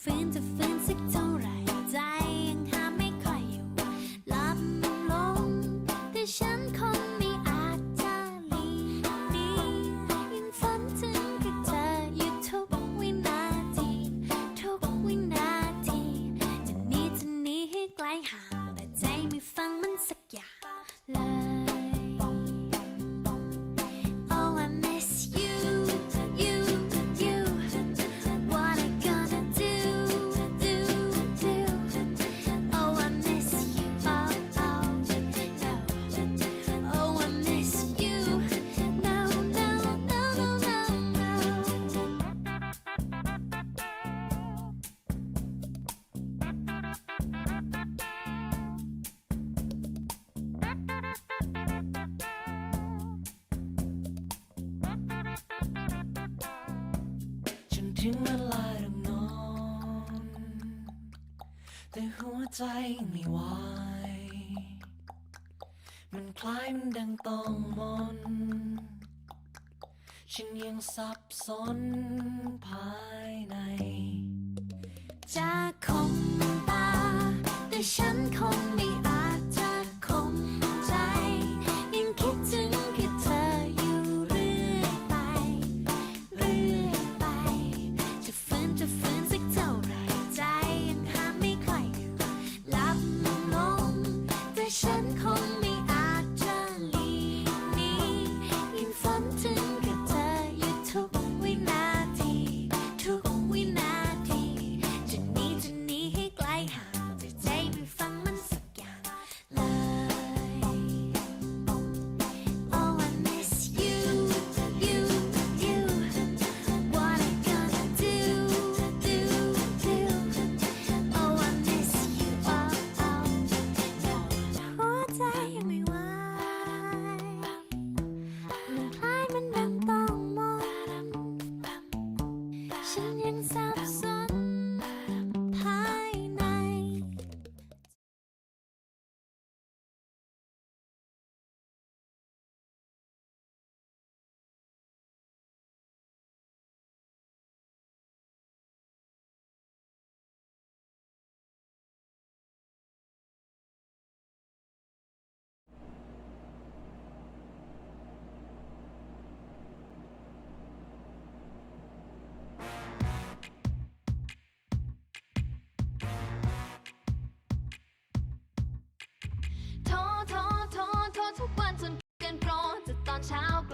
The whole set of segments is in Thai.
friends, a friend, sick ถึงเวลาต้องนอน แต่หัวใจไม่ไหวมันคล้ายมันดังต้องมน ฉันยังสับสนภายใน จะคงตา แต่ฉันคงไม่ can stop so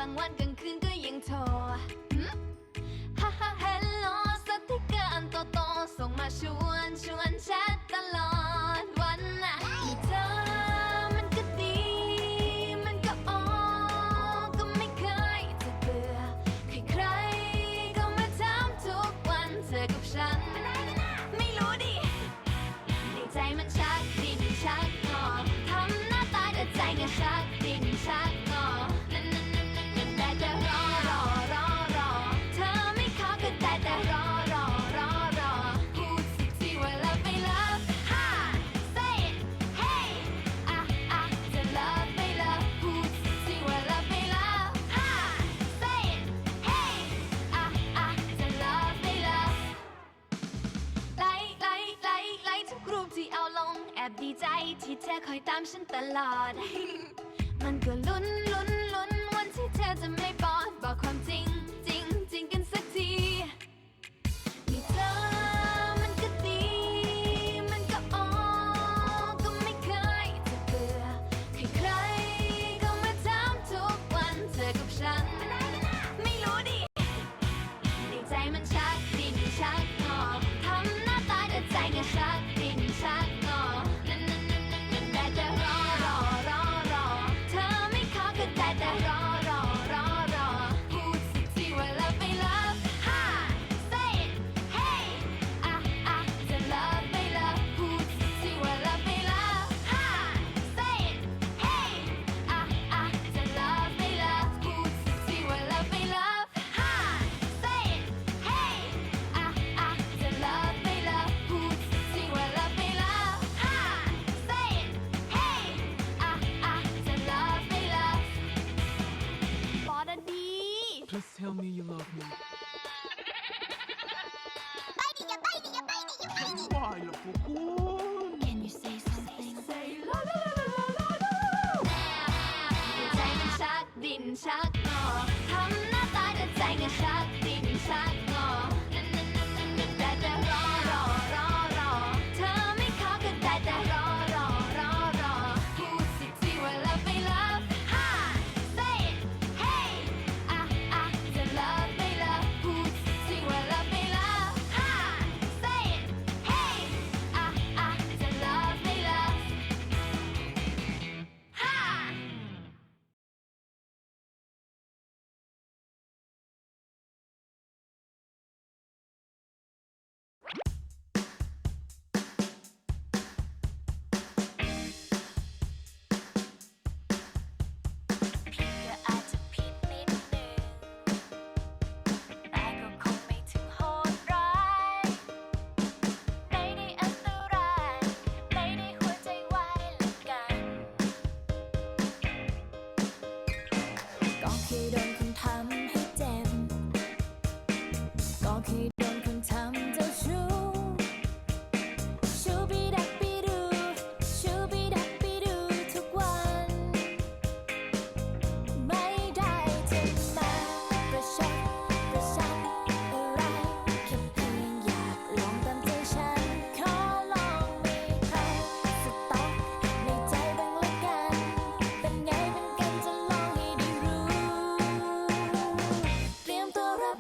างวันกลางคืนก็ยังโทรฮ่าฮ่าเฮลโลสติกเกอร์อันโตโตส่งมาชวนชวนแชทตลอดวันน่ะเธอมันก็ดี มันก็อ๋อก็ไม่เคยจะเบื่อใครใครก็มาถามทุกวันเธอกับฉัน ไม่รู้ดิในใจมันชักดิ้นชักงอทำหน้าตาแต่ใจก็ชักดิ้นชัก ใจที่เธอคอยตามฉันตลอด มันก็ลุ้นลุ้นลุ้นวันที่เธอจะไม่ปอดบอกความจริง จริงจริงกันสักทีมีเธอมันก็ดี มันก็อ๋อก็ไม่เคยจะเบื่อใครใครก็มาถามทุกวันเธอกับฉัน ไม่รู้ดิในใจมันช้า Ay, naku ko. donkey, donkey.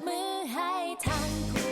มือให้ทัน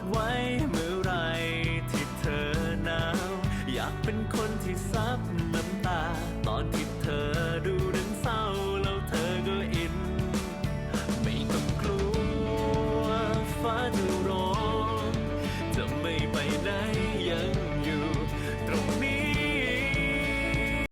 ดไว้